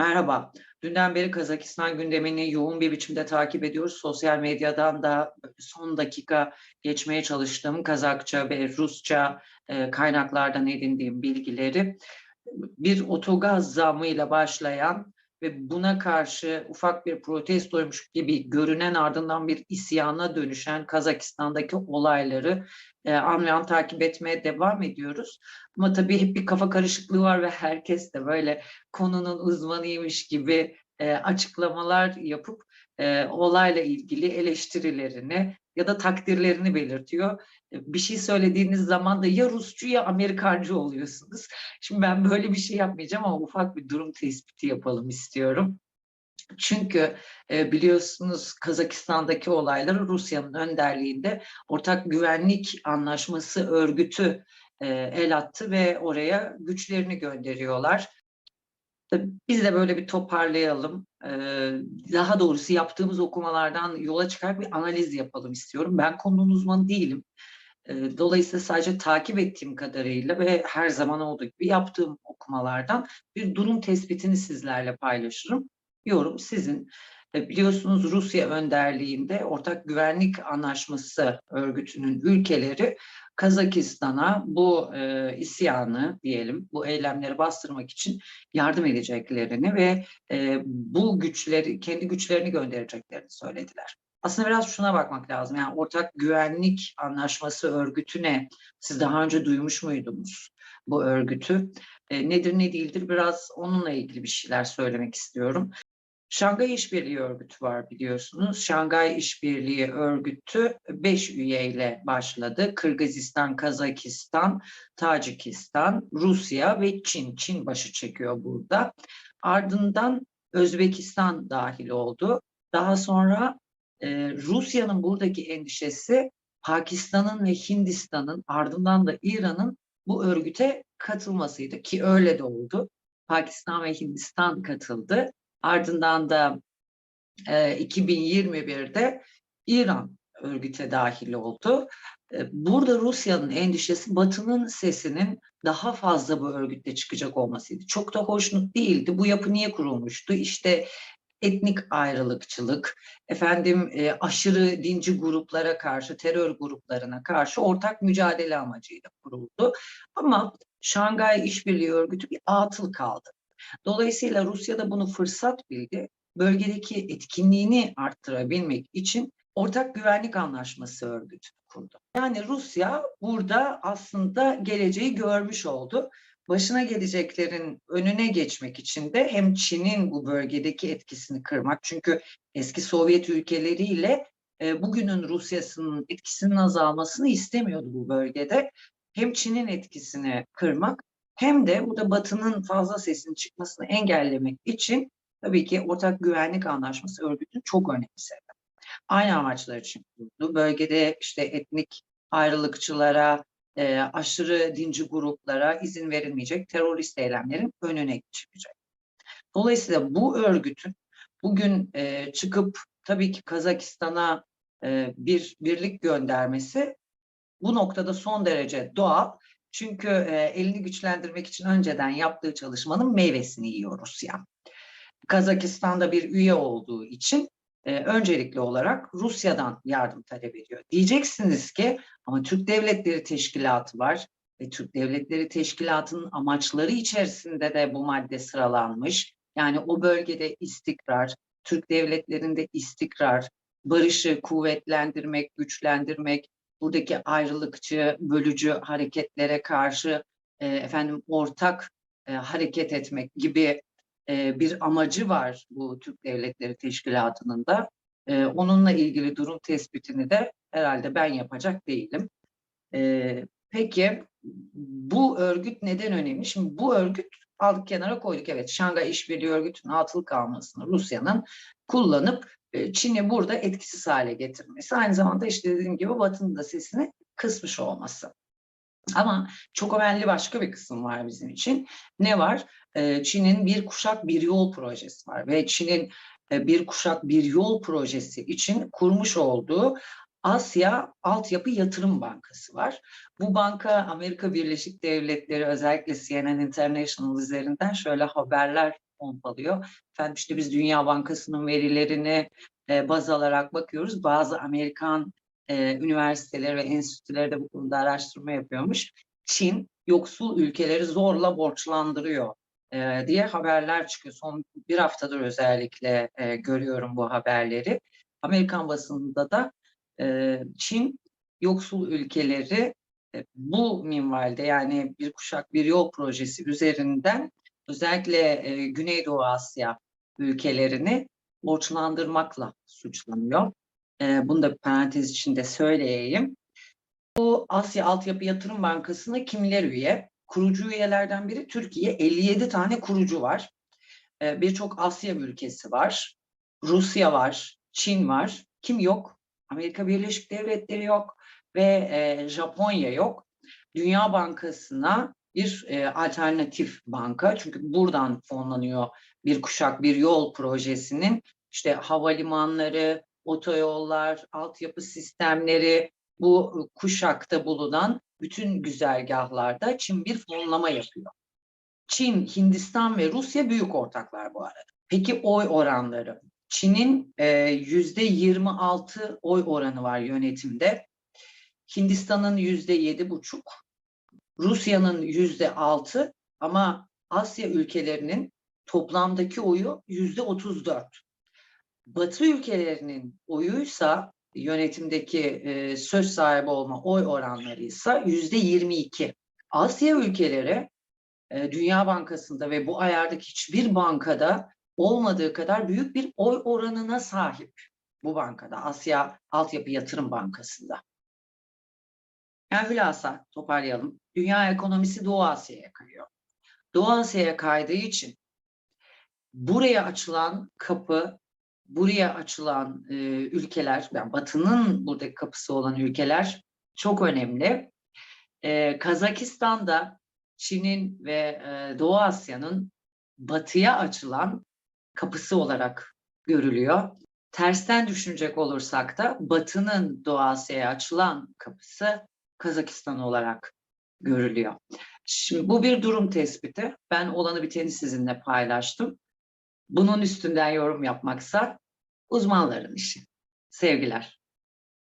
Merhaba. Dünden beri Kazakistan gündemini yoğun bir biçimde takip ediyoruz. Sosyal medyadan da son dakika geçmeye çalıştığım Kazakça ve Rusça e, kaynaklardan edindiğim bilgileri bir otogaz zammıyla başlayan ve buna karşı ufak bir protestoymuş gibi görünen ardından bir isyana dönüşen Kazakistan'daki olayları e, an ve an takip etmeye devam ediyoruz. Ama tabii hep bir kafa karışıklığı var ve herkes de böyle konunun uzmanıymış gibi e, açıklamalar yapıp e, olayla ilgili eleştirilerini ya da takdirlerini belirtiyor. E, bir şey söylediğiniz zaman da ya Rusçu ya Amerikancı oluyorsunuz. Şimdi ben böyle bir şey yapmayacağım ama ufak bir durum tespiti yapalım istiyorum. Çünkü e, biliyorsunuz Kazakistan'daki olayları Rusya'nın önderliğinde Ortak Güvenlik Anlaşması örgütü e, el attı ve oraya güçlerini gönderiyorlar. Biz de böyle bir toparlayalım. Daha doğrusu yaptığımız okumalardan yola çıkarak bir analiz yapalım istiyorum. Ben konunun uzmanı değilim. Dolayısıyla sadece takip ettiğim kadarıyla ve her zaman olduğu gibi yaptığım okumalardan bir durum tespitini sizlerle paylaşırım. Yorum sizin. Biliyorsunuz Rusya önderliğinde Ortak Güvenlik Anlaşması örgütünün ülkeleri Kazakistan'a bu e, isyanı diyelim, bu eylemleri bastırmak için yardım edeceklerini ve e, bu güçleri, kendi güçlerini göndereceklerini söylediler. Aslında biraz şuna bakmak lazım. Yani ortak güvenlik anlaşması örgütüne siz daha önce duymuş muydunuz bu örgütü? E, nedir ne değildir biraz onunla ilgili bir şeyler söylemek istiyorum. Şangay İşbirliği Örgütü var biliyorsunuz. Şangay İşbirliği Örgütü 5 üyeyle başladı. Kırgızistan, Kazakistan, Tacikistan, Rusya ve Çin. Çin başı çekiyor burada. Ardından Özbekistan dahil oldu. Daha sonra e, Rusya'nın buradaki endişesi Pakistan'ın ve Hindistan'ın ardından da İran'ın bu örgüte katılmasıydı ki öyle de oldu. Pakistan ve Hindistan katıldı. Ardından da e, 2021'de İran örgüte dahil oldu. E, burada Rusya'nın endişesi Batı'nın sesinin daha fazla bu örgütte çıkacak olmasıydı. Çok da hoşnut değildi. Bu yapı niye kurulmuştu? İşte etnik ayrılıkçılık, efendim e, aşırı dinci gruplara karşı, terör gruplarına karşı ortak mücadele amacıyla kuruldu. Ama Şangay İşbirliği Örgütü bir atıl kaldı. Dolayısıyla Rusya da bunu fırsat bildi. Bölgedeki etkinliğini arttırabilmek için Ortak Güvenlik Anlaşması örgütü kurdu. Yani Rusya burada aslında geleceği görmüş oldu. Başına geleceklerin önüne geçmek için de hem Çin'in bu bölgedeki etkisini kırmak çünkü eski Sovyet ülkeleriyle e, bugünün Rusya'sının etkisinin azalmasını istemiyordu bu bölgede. Hem Çin'in etkisini kırmak hem de burada Batı'nın fazla sesinin çıkmasını engellemek için tabii ki Ortak Güvenlik Anlaşması örgütünü çok önemsedi. Aynı amaçlar için kuruldu. Bölgede işte etnik ayrılıkçılara, e, aşırı dinci gruplara izin verilmeyecek terörist eylemlerin önüne geçilecek. Dolayısıyla bu örgütün bugün e, çıkıp tabii ki Kazakistan'a e, bir birlik göndermesi bu noktada son derece doğal çünkü e, elini güçlendirmek için önceden yaptığı çalışmanın meyvesini yiyor Rusya. Kazakistan'da bir üye olduğu için e, öncelikli olarak Rusya'dan yardım talep ediyor. Diyeceksiniz ki ama Türk Devletleri Teşkilatı var ve Türk Devletleri Teşkilatı'nın amaçları içerisinde de bu madde sıralanmış. Yani o bölgede istikrar, Türk devletlerinde istikrar, barışı kuvvetlendirmek, güçlendirmek, buradaki ayrılıkçı, bölücü hareketlere karşı e, efendim ortak e, hareket etmek gibi e, bir amacı var bu Türk Devletleri Teşkilatı'nın da. E, onunla ilgili durum tespitini de herhalde ben yapacak değilim. E, peki bu örgüt neden önemli? Şimdi bu örgüt aldık kenara koyduk. Evet Şangay İşbirliği Örgütü'nün atıl kalmasını Rusya'nın kullanıp e, Çin'i burada etkisiz hale getirmesi. Aynı zamanda işte dediğim gibi Batı'nın da sesini kısmış olması. Ama çok önemli başka bir kısım var bizim için. Ne var? E, Çin'in bir kuşak bir yol projesi var ve Çin'in e, bir kuşak bir yol projesi için kurmuş olduğu Asya Altyapı Yatırım Bankası var. Bu banka Amerika Birleşik Devletleri özellikle CNN International üzerinden şöyle haberler pompalıyor. Efendim işte biz Dünya Bankası'nın verilerini e, baz alarak bakıyoruz. Bazı Amerikan e, üniversiteleri ve enstitüleri de bu konuda araştırma yapıyormuş. Çin yoksul ülkeleri zorla borçlandırıyor e, diye haberler çıkıyor. Son bir haftadır özellikle e, görüyorum bu haberleri. Amerikan basınında da e, Çin yoksul ülkeleri e, bu minvalde yani bir kuşak bir yol projesi üzerinden özellikle e, Güneydoğu Asya ülkelerini borçlandırmakla suçlanıyor. E, bunu da parantez içinde söyleyeyim. Bu Asya Altyapı Yatırım Bankası'na kimler üye? Kurucu üyelerden biri Türkiye. 57 tane kurucu var. E, Birçok Asya ülkesi var. Rusya var, Çin var. Kim yok? Amerika Birleşik Devletleri yok ve e, Japonya yok. Dünya Bankası'na bir e, alternatif banka çünkü buradan fonlanıyor bir kuşak bir yol projesinin işte havalimanları, otoyollar, altyapı sistemleri bu kuşakta bulunan bütün güzergahlarda Çin bir fonlama yapıyor. Çin, Hindistan ve Rusya büyük ortaklar bu arada. Peki oy oranları? Çin'in yüzde 26 oy oranı var yönetimde. Hindistan'ın yüzde yedi buçuk, Rusya'nın yüzde altı ama Asya ülkelerinin toplamdaki oyu yüzde otuz dört. Batı ülkelerinin oyuysa yönetimdeki e, söz sahibi olma oy oranları ise yüzde yirmi iki. Asya ülkeleri e, Dünya Bankası'nda ve bu ayardaki hiçbir bankada olmadığı kadar büyük bir oy oranına sahip bu bankada. Asya Altyapı Yatırım Bankası'nda. Yani hülasa toparlayalım. Dünya ekonomisi Doğu Asya'ya kayıyor. Doğu Asya'ya kaydığı için buraya açılan kapı, buraya açılan e, ülkeler, yani Batı'nın buradaki kapısı olan ülkeler çok önemli. E, Kazakistan'da Çin'in ve e, Doğu Asya'nın batıya açılan kapısı olarak görülüyor. Tersten düşünecek olursak da Batı'nın Doğu Asya'ya açılan kapısı Kazakistan olarak görülüyor. Şimdi bu bir durum tespiti. Ben olanı biteni sizinle paylaştım. Bunun üstünden yorum yapmaksa uzmanların işi. Sevgiler.